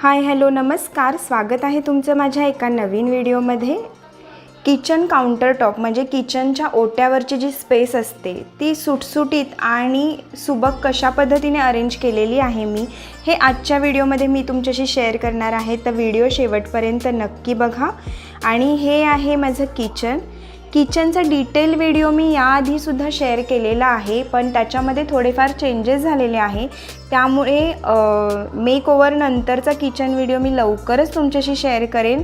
Hi hello नमस्कार. स्वागत आहे तुमचं माझ्या एका नवीन व्हिडिओमध्ये. किचन काउंटर टॉप म्हणजे किचनच्या ओट्यावरची जी स्पेस असते ती सुटसुटीत आणि सुबक कशा पद्धतीने अरेंज केलेली आहे मी हे आजच्या व्हिडिओमध्ये मी तुमच्याशी शेअर करणार आहे. तर व्हिडिओ शेवटपर्यंत नक्की बघा. आणि हे आहे माझं किचन किचनचा डिटेल व्हिडिओ मी याआधीसुद्धा शेअर केलेला आहे पण त्याच्यामध्ये थोडेफार चेंजेस झालेले आहे. त्यामुळे मेक ओवर नंतरचा किचन व्हिडिओ मी लवकरच तुमच्याशी शेअर करेन.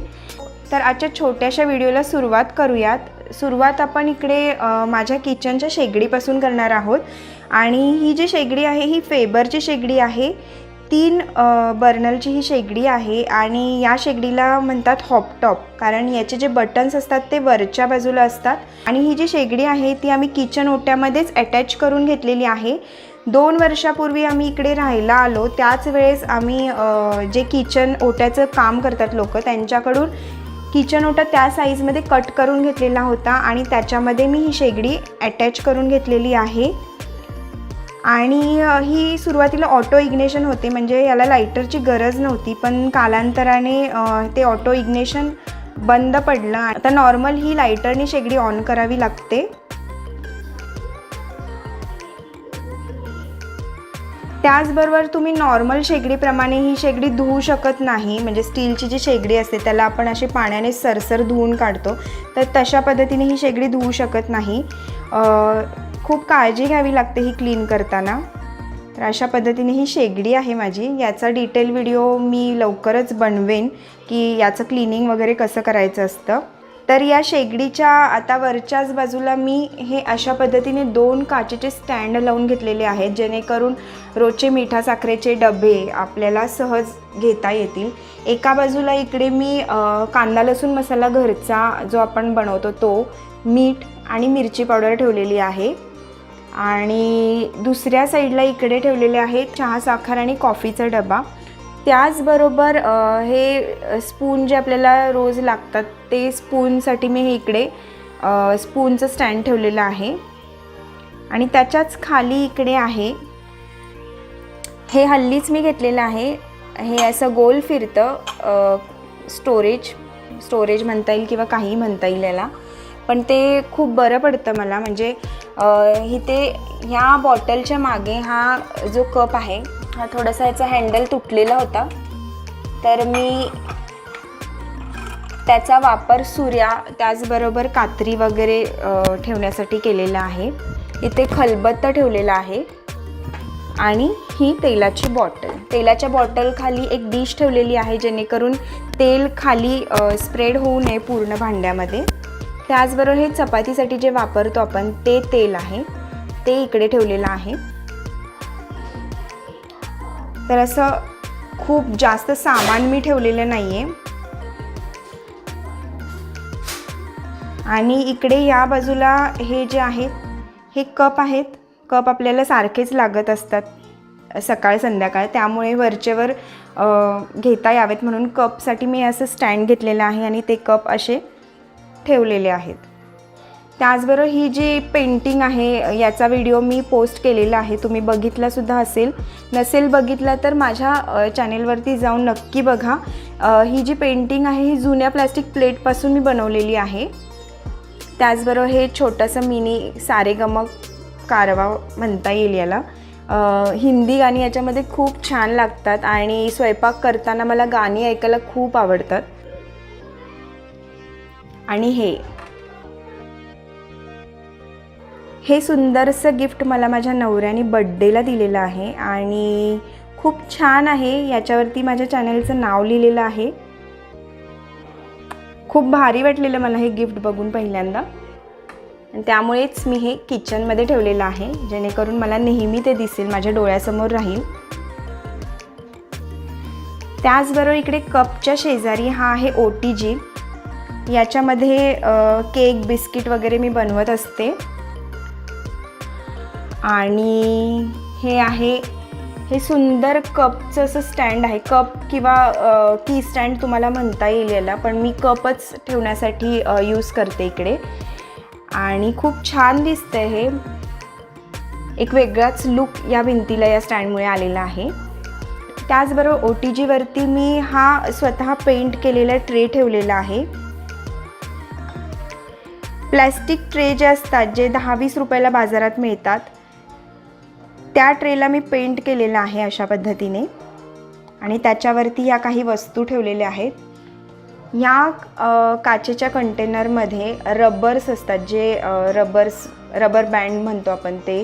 तर आजच्या छोट्याशा व्हिडिओला सुरुवात करूयात. सुरुवात आपण इकडे माझ्या किचनच्या शेगडीपासून करणार आहोत. आणि ही जी शेगडी आहे ही फेबरची शेगडी आहे. तीन बर्नलची ही शेगडी आहे आणि या शेगडीला म्हणतात हॉपटॉप कारण याचे जे बटन्स असतात ते वरच्या बाजूला असतात. आणि ही जी शेगडी आहे ती आम्ही किचन ओट्यामध्येच अटॅच करून घेतलेली आहे. दोन वर्षापूर्वी आम्ही इकडे राहायला आलो. त्याच वेळेस आम्ही जे किचन ओट्याचं काम करतात लोक त्यांच्याकडून किचन ओटा त्या साईजमध्ये कट करून घेतलेला होता आणि त्याच्यामध्ये मी ही शेगडी अटॅच करून घेतलेली आहे. आणि ही सुरुवातीला ऑटो इग्नेशन होते म्हणजे याला लायटरची गरज नव्हती पण कालांतराने ते ऑटो इग्नेशन बंद पडलं आता नॉर्मल ही लायटरने शेगडी ऑन करावी लागते. त्याचबरोबर तुम्ही नॉर्मल शेगडीप्रमाणे ही शेगडी धुवू शकत नाही म्हणजे स्टीलची जी शेगडी असते त्याला आपण असे पाण्याने सरसर धुवून काढतो तर तशा पद्धतीने ही शेगडी धुवू शकत नाही. खूप काळजी घ्यावी लागते ही क्लीन करताना. तर अशा पद्धतीने ही शेगडी आहे माझी. याचा डिटेल व्हिडिओ मी लवकरच बनवेन की याचं क्लिनिंग वगैरे कसं करायचं असतं. तर या शेगडीच्या आता वरच्याच बाजूला मी हे अशा पद्धतीने दोन काचेचे स्टँड लावून घेतलेले आहेत जेणेकरून रोजचे मिठा साखरेचे डबे आपल्याला सहज घेता येतील. एका बाजूला इकडे मी कांदा लसूण मसाला घरचा जो आपण बनवतो तो मीठ आणि मिरची पावडर ठेवलेली आहे. आणि दुसऱ्या साईडला इकडे ठेवलेले आहे चहा साखर आणि कॉफीचा डबा. त्याचबरोबर हे स्पून जे आपल्याला रोज लागतात ते स्पूनसाठी मी हे इकडे स्पूनचं स्टँड ठेवलेलं आहे. आणि त्याच्याच खाली इकडे आहे. हे हल्लीच मी घेतलेलं आहे. हे असं गोल फिरतं स्टोरेज स्टोरेज म्हणता येईल किंवा काही म्हणता येईल याला. पण ते खूप बरं पडतं मला. म्हणजे इथे ह्या बॉटलच्या मागे हा जो कप आहे हा थोडासा याचा हँडल तुटलेला होता. तर मी त्याचा वापर सूर्या त्याचबरोबर कात्री वगैरे ठेवण्यासाठी केलेला आहे. इथे खलबत्ता ठेवलेला आहे. आणि ही तेलाची बॉटल. तेलाच्या बॉटलखाली एक डिश ठेवलेली आहे जेणेकरून तेल खाली स्प्रेड होऊ नये पूर्ण भांड्यामध्ये. त्याचबरोबर हे चपातीसाठी जे वापरतो आपण ते तेल आहे. ते इकडे ठेवलेलं आहे. तर असं खूप जास्त सामान मी ठेवलेलं नाही आहे आणि इकडे या बाजूला हे जे आहेत हे कप आहेत. कप आपल्याला सारखेच लागत असतात सकाळ संध्याकाळ. त्यामुळे वरचेवर घेता यावेत म्हणून कपसाठी मी असं स्टँड घेतलेलं आहे आणि ते कप असे ठेवलेले आहेत. त्याचबरोबर ही जी पेंटिंग आहे याचा व्हिडिओ मी पोस्ट केलेला आहे तुम्ही बघितलासुद्धा असेल. नसेल बघितला तर माझ्या चॅनेलवरती जाऊन नक्की बघा. ही जी पेंटिंग आहे ही जुन्या प्लास्टिक प्लेटपासून मी बनवलेली आहे. त्याचबरोबर हे छोटंसं मिनी सारेगमक कारवा म्हणता येईल याला. हिंदी गाणी याच्यामध्ये खूप छान लागतात आणि स्वयंपाक करताना मला गाणी ऐकायला खूप आवडतात. आणि हे. हे सुंदरसं गिफ्ट मला माझ्या नवऱ्याने बड्डेला दिलेलं आहे आणि खूप छान आहे. याच्यावरती माझ्या चॅनलचं नाव लिहिलेलं आहे. खूप भारी वाटलेलं मला हे गिफ्ट बघून पहिल्यांदा. आणि त्यामुळेच मी हे किचनमध्ये ठेवलेलं आहे. जेणेकरून मला नेहमी ते दिसेल माझ्या डोळ्यासमोर राहील. त्याचबरोबर इकडे कपच्या शेजारी हा आहे ओ टी जी याच्यामध्ये केक बिस्किट वगैरे मी बनवत असते. आणि हे आहे हे सुंदर कपचं असं स्टँड आहे. कप किंवा की स्टँड तुम्हाला म्हणता येईल याला पण मी कपच ठेवण्यासाठी यूज करते इकडे. आणि खूप छान दिसतं हे. एक वेगळाच लुक या भिंतीला या स्टँडमुळे आलेला आहे. त्याचबरोबर ओ टी जीवरती मी हा स्वतः पेंट केलेला ट्रे ठेवलेला आहे. प्लॅस्टिक ट्रे जे असतात जे दहा वीस रुपयाला बाजारात मिळतात त्या ट्रेला मी पेंट केलेला आहे अशा पद्धतीने. आणि त्याच्यावरती या काही वस्तू ठेवलेल्या आहेत. या काचेच्या कंटेनरमध्ये रबर्स असतात जे रबर्स रबर बँड म्हणतो आपण ते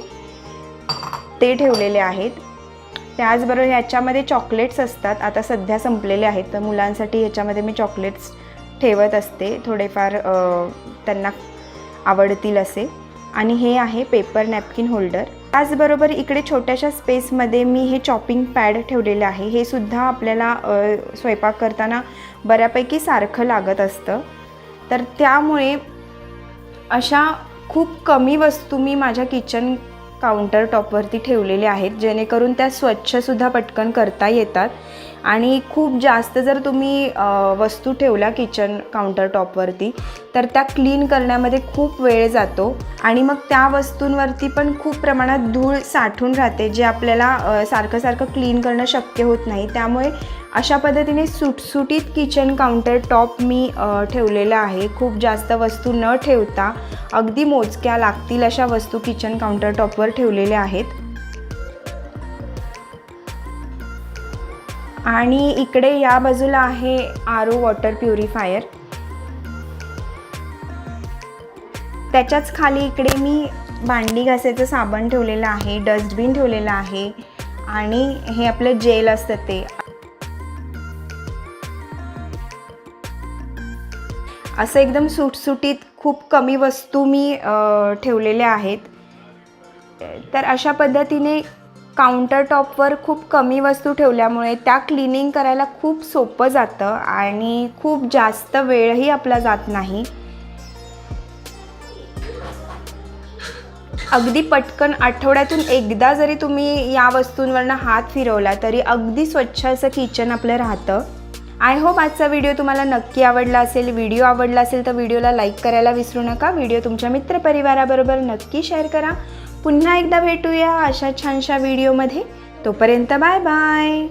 ते ठेवलेले आहेत. त्याचबरोबर ह्याच्यामध्ये चॉकलेट्स असतात आता सध्या संपलेले आहेत तर मुलांसाठी ह्याच्यामध्ये मी चॉकलेट्स ठेवत असते. थोडेफार त्यांना आवडतील असे. आणि हे आहे पेपर नॅपकिन होल्डर त्याचबरोबर इकडे छोट्याशा स्पेसमध्ये मी हे चॉपिंग पॅड ठेवलेलं आहे. हे सुद्धा आपल्याला स्वयंपाक करताना बऱ्यापैकी सारखं लागत असतं. तर त्यामुळे अशा खूप कमी वस्तू मी माझ्या किचन काउंटर टॉपवरती ठेवलेल्या आहेत जेणेकरून त्या स्वच्छसुद्धा पटकन करता येतात. आणि खूप जास्त जर तुम्ही वस्तू ठेवल्या किचन काउंटर टॉपवरती तर त्या क्लीन करण्यामध्ये खूप वेळ जातो आणि मग त्या वस्तूंवरती पण खूप प्रमाणात धूळ साठून राहते जे आपल्याला सारखं सारखं क्लीन करणं शक्य होत नाही. त्यामुळे अशा पद्धतीने सुटसुटीत किचन काउंटर टॉप मी ठेवलेलं आहे. खूप जास्त वस्तू न ठेवता अगदी मोजक्या लागतील अशा वस्तू किचन काउंटर टॉपवर ठेवलेल्या आहेत. आणि इकडे या बाजूला आहे आर ओ वॉटर प्युरिफायर. त्याच्याच खाली इकडे मी भांडी घासायचं साबण ठेवलेलं आहे डस्टबिन ठेवलेलं आहे आणि हे आपलं जेल असतं ते. असं एकदम सुटसुटीत खूप कमी वस्तू मी ठेवलेल्या आहेत. तर अशा पद्धतीने काउंटर टॉपवर खूप कमी वस्तू ठेवल्यामुळे त्या क्लिनिंग करायला खूप सोपं जातं आणि खूप जास्त वेळही आपला जात नाही. अगदी पटकन आठवड्यातून एकदा जरी तुम्ही या वस्तूंवरनं हात फिरवला तरी अगदी स्वच्छ असं किचन आपलं राहतं. आय होप आजचा व्हिडिओ तुम्हाला नक्की आवडला असेल. व्हिडिओ आवडला असेल तर व्हिडिओला लाईक करायला विसरू नका. व्हिडिओ तुमच्या मित्रपरिवाराबरोबर नक्की शेअर करा. पुन्हा एकदा भेटूया अशा छानशा व्हिडिओमध्ये. तोपर्यंत बाय बाय.